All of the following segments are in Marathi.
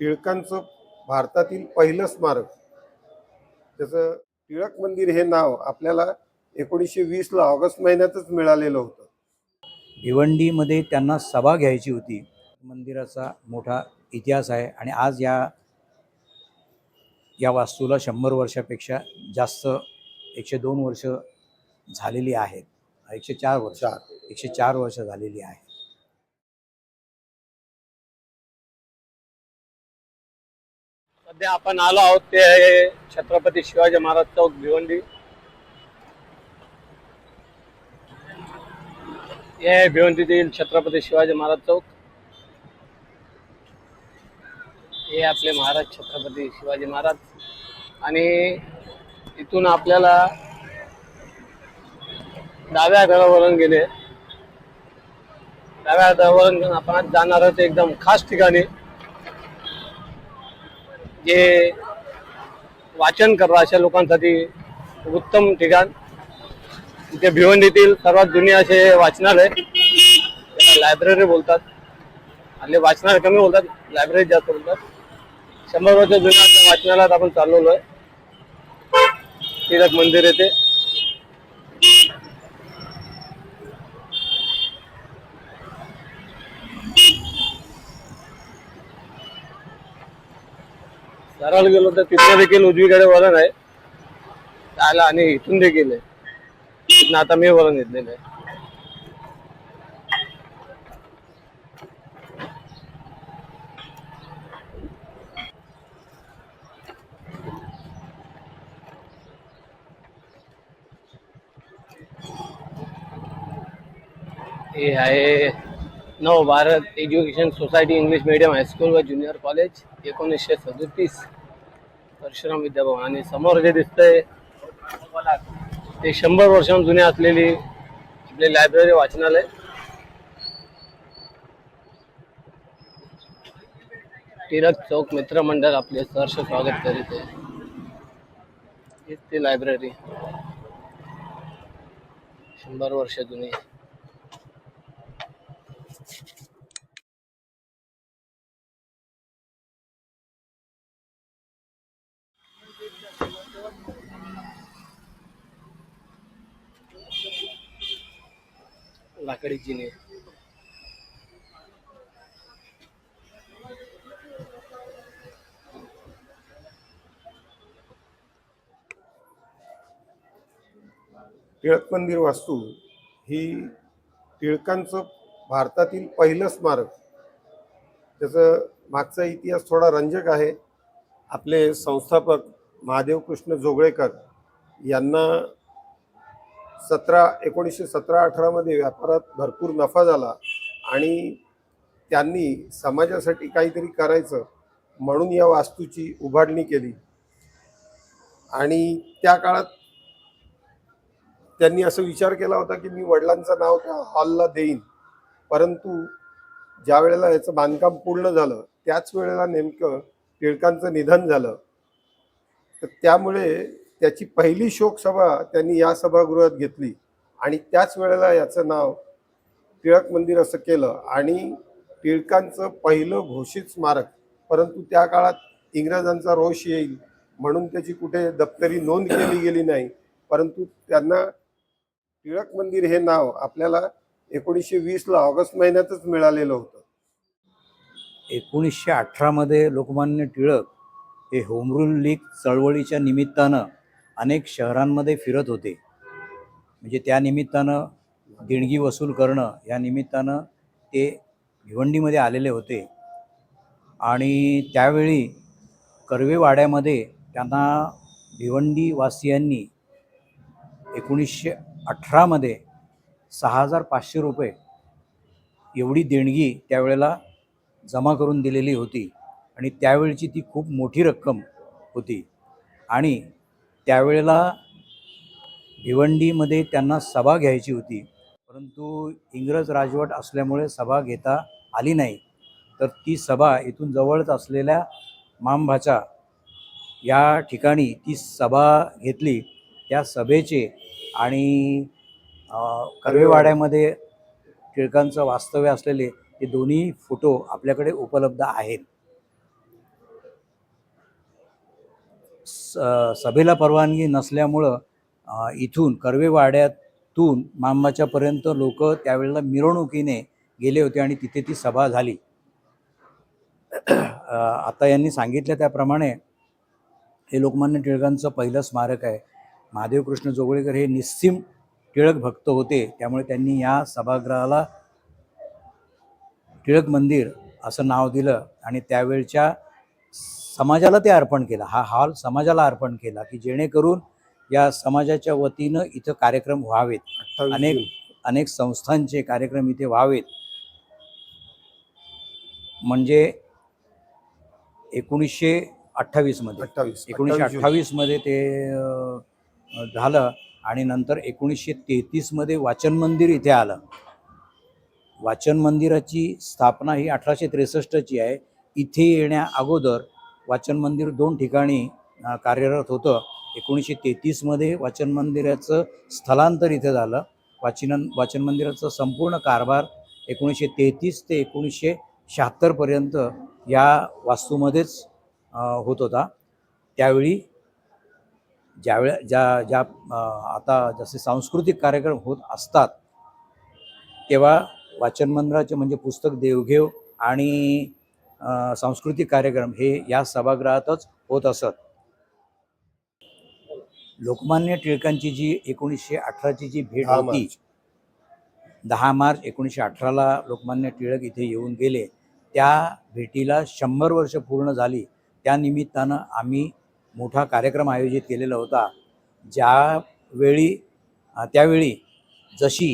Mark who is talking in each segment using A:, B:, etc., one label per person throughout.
A: टिळकांचं भारतातील पहिलं स्मारक. त्याचं टिळक मंदिर हे नाव आपल्याला एकोणीसशे वीसला ऑगस्ट महिन्यातच मिळालेलं होतं.
B: भिवंडीमध्ये त्यांना सभा घ्यायची होती. मंदिराचा मोठा इतिहास आहे आणि आज या या वास्तूला शंभर वर्षापेक्षा जास्त एकशे दोन वर्ष झालेली आहेत. एकशे चार वर्ष एकशे चार वर्ष झालेली आहे.
C: सध्या आपण आलो आहोत ते आहे छत्रपती शिवाजी महाराज चौक भिवंडी. हे आहे भिवंडीतील छत्रपती शिवाजी महाराज चौक. हे आपले महाराज छत्रपती शिवाजी महाराज. आणि इथून आपल्याला डाव्या हातावरून गेले. डाव्या हातावरून आपण जाणार आहोत एकदम खास ठिकाणी. जे वाचन करा अशा लोकांसाठी उत्तम ठिकाण. इथे भिवंडीतील सर्वात जुने असे वाचनालय. लायब्ररी बोलतात. आणि वाचनालय कमी बोलतात लायब्ररी जास्त बोलतात. शंभर वर्ष जुन्या वाचनालयात आपण चाललेलो आहे. टिळक मंदिर येते घराला गेलो तर तिथं देखील उजवीकडे वळण आहे त्याला आणि इथून देखील आहे. तिथनं आता मी वळण घेतलेलं आहे. हे आहे Nav Bharat education society English medium high school व ज्युनियर कॉलेज एकोणीसशे सदतीस. परशुराम विद्याभवन. आणि समोर जे दिसतंय ते शंभर वर्षांहून जुने असलेली आपली लायब्ररी वाचनालय. टिळक चौक मित्र मंडळ आपले सहर्ष स्वागत करीत आहे. हीच ती लायब्ररी शंभर वर्ष जुनी. लाकडी जिने
A: टिळक मंदिर वास्तू ही टिळकांचं भारतातील पहिलं स्मारक. त्याचं मागचा इतिहास थोडा रंजक आहे. आपले संस्थापक महादेव कृष्ण जोगळेकर यांना सतरा एकोणीसशे सतरा अठरामध्ये व्यापारात भरपूर नफा झाला आणि त्यांनी समाजासाठी काहीतरी करायचं म्हणून या वास्तूची उभारणी केली. आणि त्या काळात त्यांनी असं विचार केला होता की मी वडिलांचं नाव त्या हॉलला देईन. परंतु ज्या वेळेला याचं बांधकाम पूर्ण झालं त्याच वेळेला नेमकं टिळकांचं निधन झालं. तर त्यामुळे त्याची पहिली शोकसभा त्यांनी या सभागृहात घेतली. आणि त्याच वेळेला याचं नाव टिळक मंदिर असं केलं. आणि टिळकांचं पहिलं घोषित स्मारक परंतु त्या काळात इंग्रजांचा रोष येईल म्हणून त्याची कुठे दप्तरी नोंद केली गेली नाही. परंतु त्यांना टिळक मंदिर हे नाव आपल्याला एकोणीसशे वीसला ऑगस्ट महिन्यातच मिळालेलं होतं.
B: एकोणीसशे अठरामध्ये लोकमान्य टिळक हे होमरूल लीग चळवळीच्या निमित्तानं अनेक शहरांमध्ये फिरत होते. म्हणजे त्या निमित्तानं देणगी वसूल करणं या निमित्तानं ते भिवंडीमध्ये आलेले होते. आणि त्यावेळी कर्वेवाड्यामध्ये त्यांना भिवंडीवासियांनी एकोणीसशे अठरामध्ये सहा हजार पाचशे रुपये एवढी देणगी त्यावेळेला जमा करून दिलेली होती. आणि त्यावेळची ती खूप मोठी रक्कम होती. आणि त्यावेळेला भिवंडीमध्ये त्यांना सभा घ्यायची होती. परंतु इंग्रज राजवट असल्यामुळे सभा घेता आली नाही. तर ती सभा इथून जवळच असलेल्या मामभाचा या ठिकाणी ती सभा घेतली. त्या सभेचे आणि कर्वेवाड्यामध्ये टिळकांचं वास्तव्य असलेले ते दोन्ही फोटो आपल्याकडे उपलब्ध आहेत. सभेला परवानगी नसल्यामुळं इथून कर्वेवाड्यातून मामाच्यापर्यंत लोक त्यावेळेला मिरवणुकीने गेले होते आणि तिथे ती सभा झाली. आता यांनी सांगितलं त्याप्रमाणे हे लोकमान्य टिळकांचं पहिलं स्मारक आहे. महादेव कृष्ण जोगळेकर हे निस्सिम टिळक भक्त होते. त्यामुळे त्यांनी या सभागृहाला टिळक मंदिर असं नाव दिलं आणि त्यावेळच्या समाजाला ते अर्पण केलं. हा हॉल समाजाला अर्पण केला की जेणेकरून या समाजाच्या वतीनं इथं कार्यक्रम व्हावेत. अनेक. अनेक संस्थांचे कार्यक्रम इथे व्हावेत. म्हणजे एकोणीसशे अठ्ठावीसमध्ये
A: अठ्ठावीस.
B: एकोणीसशे. अठ्ठावीसमध्ये ते झालं आणि नंतर एकोणीसशे तेहतीसमध्ये वाचन मंदिर इथे आलं. वाचन मंदिराची स्थापना ही अठराशे त्रेसष्टची आहे. इथे येण्या अगोदर वाचन मंदिर दोन ठिकाणी कार्यरत होतं. एकोणीसशे तेहतीसमध्ये वाचन मंदिराचं स्थलांतर इथे झालं. वाचन वाचन मंदिराचा संपूर्ण कारभार एकोणीसशे तेहतीस ते एकोणीसशे शहात्तरपर्यंत या वास्तूमध्येच होत होता. त्यावेळी ज्यावेळे ज्या ज्या आता जसे सांस्कृतिक कार्यक्रम होत असतात तेव्हा वाचन मंदिराचे म्हणजे पुस्तक देवघेव आणि सांस्कृतिक कार्यक्रम हे या सभागृहातच होत असत. लोकमान्य टिळकांची जी एकोणीसशे अठराची जी भेट होती. दहा मार्च एकोणीसशे अठराला लोकमान्य टिळक इथे येऊन गेले. त्या भेटीला शंभर वर्ष पूर्ण झाली. त्या निमित्तानं आम्ही मोठा कार्यक्रम आयोजित केलेला होता. ज्यावेळी त्यावेळी जशी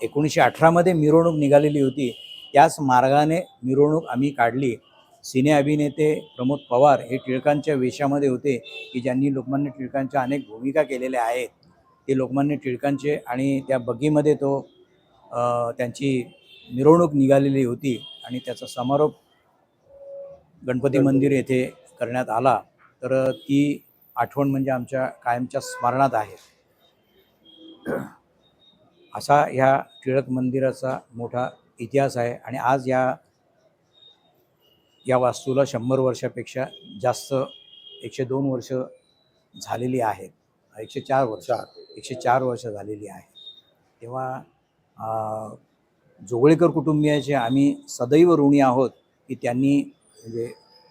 B: एकोणीसशे अठरामध्ये मिरवणूक निघालेली होती त्याच मार्गाने मिरवणूक आम्ही काढली. सिने अभिनेते प्रमोद पवार हे टिळकांच्या वेशामध्ये होते की ज्यांनी लोकमान्य टिळकांच्या अनेक भूमिका केलेल्या आहेत. ते लोकमान्य टिळकांचे आणि त्या बग्गीमध्ये तो त्यांची मिरवणूक निघालेली होती आणि त्याचा समारोप गणपती मंदिर येथे करण्यात आला. तर ती आठवण म्हणजे आमच्या कायमच्या स्मरणात आहे. असा ह्या टिळक मंदिराचा मोठा इतिहास आहे आणि आज या या वास्तूला शंभर वर्षापेक्षा जास्त एकशे दोन वर्ष झालेली आहेत. एकशे चार वर्ष. एकशे चार वर्ष झालेली आहे. तेव्हा जोगळेकर कुटुंबियाचे आम्ही सदैव ऋणी आहोत की त्यांनी म्हणजे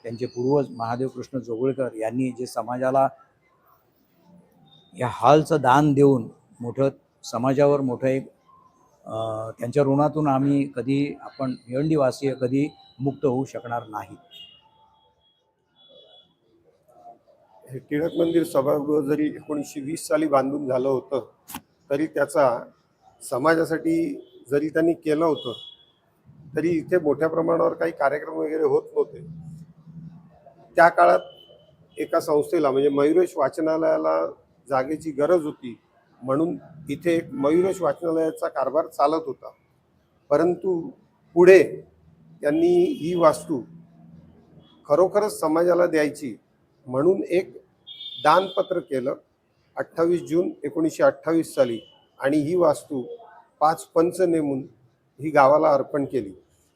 B: त्यांचे पूर्वज महादेव कृष्ण जोगळेकर यांनी जे समाजाला या हॉलचं दान देऊन मोठं समाजावर मोठं एक त्यांच्या ऋणातून आम्ही कधी आपण भिवंडीवासीय कधी मुक्त होऊ शकणार नाही.
A: हे टिळक मंदिर सभागृह जरी एकोणीसशे वीस साली बांधून झालं होतं तरी त्याचा समाजासाठी जरी त्यांनी केलं होतं तरी इथे मोठ्या प्रमाणावर काही कार्यक्रम वगैरे होत नव्हते. त्या काळात एका संस्थेला म्हणजे मयुरेश वाचनालयाला जागेची गरज होती म्हणून इथे एक मयुरेश वाचनालयाचा कारभार चालत होता. परंतु पुढे त्यांनी ही वास्तू खरोखरच समाजाला द्यायची म्हणून एक दानपत्र केलं अठ्ठावीस जून एकोणीसशे अठ्ठावीस साली आणि ही वास्तू पाच पंच नेमून ही गावाला अर्पण केली.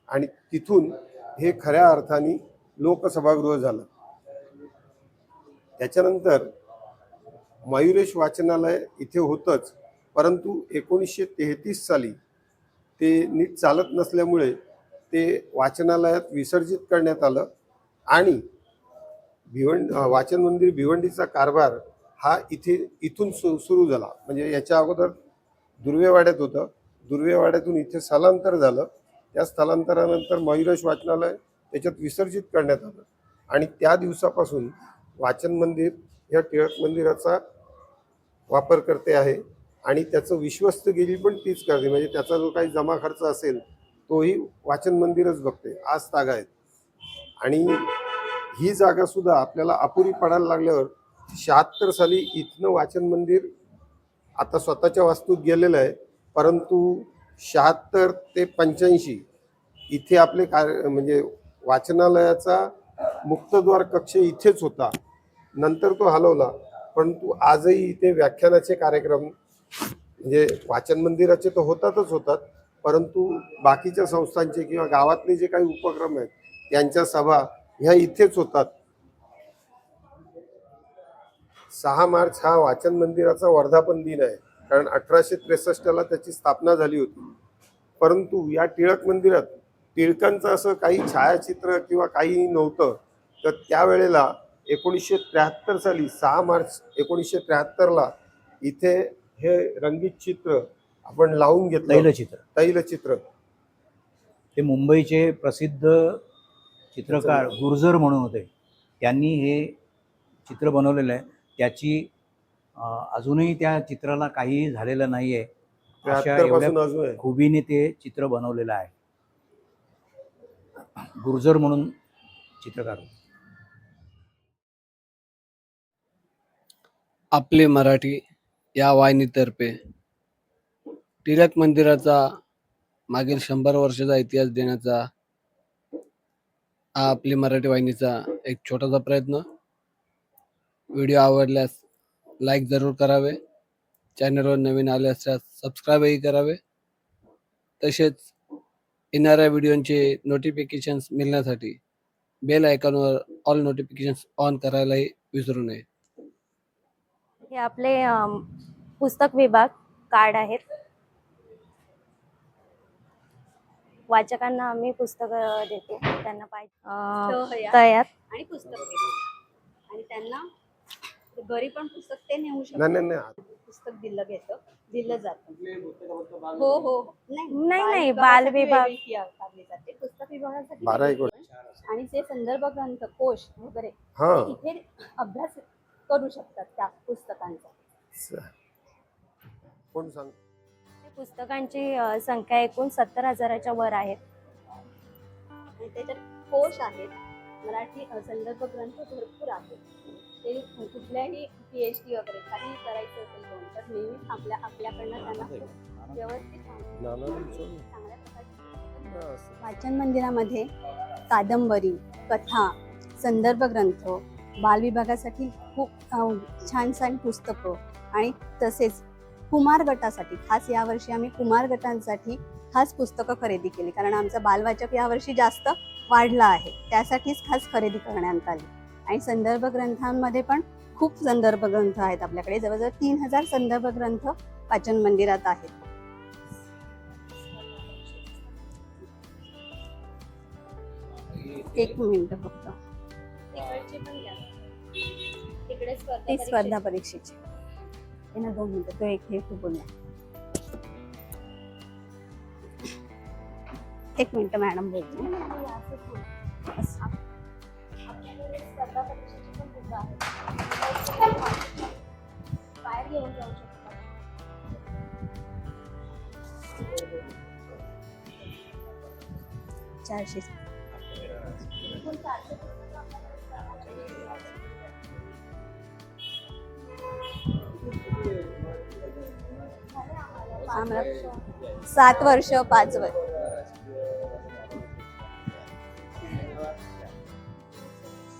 A: आणि तिथून हे खऱ्या अर्थाने लोकसभागृह झालं. त्याच्यानंतर मयुरेश वाचनालय इथे होतंच परंतु एकोणीसशे तेहतीस साली ते नीट चालत नसल्यामुळे ते वाचनालयात विसर्जित करण्यात आलं आणि भिवंड वाचन मंदिर भिवंडीचा कारभार हा इथे इथून सु सुरू झाला. म्हणजे याच्या अगोदर दुर्वेवाड्यात होतं. दुर्वेवाड्यातून इथे स्थलांतर झालं. त्या स्थलांतरानंतर मयुरेश वाचनालय त्याच्यात विसर्जित करण्यात आलं. आणि त्या दिवसापासून वाचन मंदिर या टिळक मंदिराचा वापर करते आहे. आणि त्याचं विश्वस्तगिरी पण तीच करते. म्हणजे त्याचा जो काही जमा खर्च असेल तोही वाचन मंदिरच बघते. आज तागा आहेत. आणि ही जागा सुद्धा आपल्याला अपुरी पडायला लागल्यावर शहात्तर साली इथनं वाचन मंदिर आता स्वतःच्या वास्तूत गेलेलं आहे. परंतु शहात्तर ते पंच्याऐंशी इथे आपले कार्य म्हणजे वाचनालयाचा मुक्तद्वार कक्ष इथेच होता. नंतर तो हलवला. परंतु आजही इथे व्याख्यानाचे कार्यक्रम म्हणजे वाचन मंदिराचे तर होतातच होतात परंतु बाकीच्या संस्थांचे किंवा गावातले जे काही उपक्रम आहेत त्यांच्या सभा ह्या इथेच होतात. सहा मार्च हा वाचन मंदिराचा वर्धापन दिन आहे कारण अठराशे त्रेसष्टला त्याची स्थापना झाली होती. परंतु या टिळक मंदिरात टिळकांचं असं काही छायाचित्र किंवा काही नव्हतं तर त्यावेळेला एकोणीसशे त्र्याहत्तर साली सहा मार्च एकोणीसशे त्र्याहत्तरला इथे हे रंगीत चित्र आपण लावून घेतलं.
B: तैलचित्र.
A: तैलचित्र.
B: ते मुंबईचे प्रसिद्ध चित्रकार गुर्जर म्हणून होते. त्यांनी हे चित्र बनवलेलं आहे. त्याची अजूनही त्या चित्राला काही झालेलं नाही आहे अशा एवढ्या खुबीने ते चित्र बनवलेलं आहे. गुर्जर म्हणून चित्रकार.
C: आपली मराठी या वाहिनीतर्फे टिळक मंदिराचा मागील शंभर वर्षाचा इतिहास देण्याचा हा आपली मराठी वाहिनीचा एक छोटासा प्रयत्न. व्हिडिओ आवडल्यास लाईक जरूर करावे. चॅनलवर नवीन आले असल्यास सबस्क्राईबही करावे. तसेच येणाऱ्या व्हिडिओचे नोटिफिकेशन्स मिळण्यासाठी बेल आयकॉनवर ऑल नोटिफिकेशन्स ऑन करायलाही विसरू नये.
D: हे आपले पुस्तक विभाग कार्ड आहेत. वाचकांना आम्ही पुस्तक देतो. त्यांना पाहिजे. तयार
E: आणि पुस्तक आणि त्यांना घरी पण पुस्तक ते नेऊ
A: नाही
E: शकतात.
A: नाही नाही
E: पुस्तक दिलं घेतं दिलं जातं. हो हो
D: नाही, नाही,
E: बाल
D: विभाग.
E: जाते. पुस्तक विभागासाठी. आणि जे संदर्भ ग्रंथ कोश वगैरे
A: हा.
E: ते इथे अभ्यास करू शकतात त्या पुस्तकांचा.
A: कोण सांग?
D: पुस्तकांची अ, संख्या एकूण सत्तर हजाराच्या वर आहेत
E: आणि त्याच्यात कोश आहेत. मराठी अ, संदर्भ ग्रंथ भरपूर आहेत. ते कुठल्याही पी एच डी वगैरे काही करायचं असेल कोण तर नेहमी आपल्या आपल्याकडनं त्यांना व्यवस्थित चांगल्या प्रकारचे वाचन मंदिरामध्ये कादंबरी कथा संदर्भ ग्रंथ बालविभागासाठी खूप छान छान पुस्तकं आणि तसेच कुमार गटासाठी खास यावर्षी आम्ही कुमार गटांसाठी खास पुस्तकं खरेदी केली. कारण आमचा बालवाचक यावर्षी जास्त वाढला आहे. त्यासाठीच खास खरेदी करण्यात आली. आणि संदर्भ ग्रंथांमध्ये पण खूप संदर्भ ग्रंथ आहेत आपल्याकडे. जवळजवळ तीन हजार संदर्भ ग्रंथ वाचन मंदिरात आहेत. एक मिनिट फक्त.
D: ती स्पर्धा परीक्षेची.
E: हे ना दोन मिनिटं तो एक हे तू बोलला.
D: एक मिनिट मॅडम बोलतो. चारशे
E: सात वर्ष पाच वर्ष.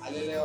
F: आलेले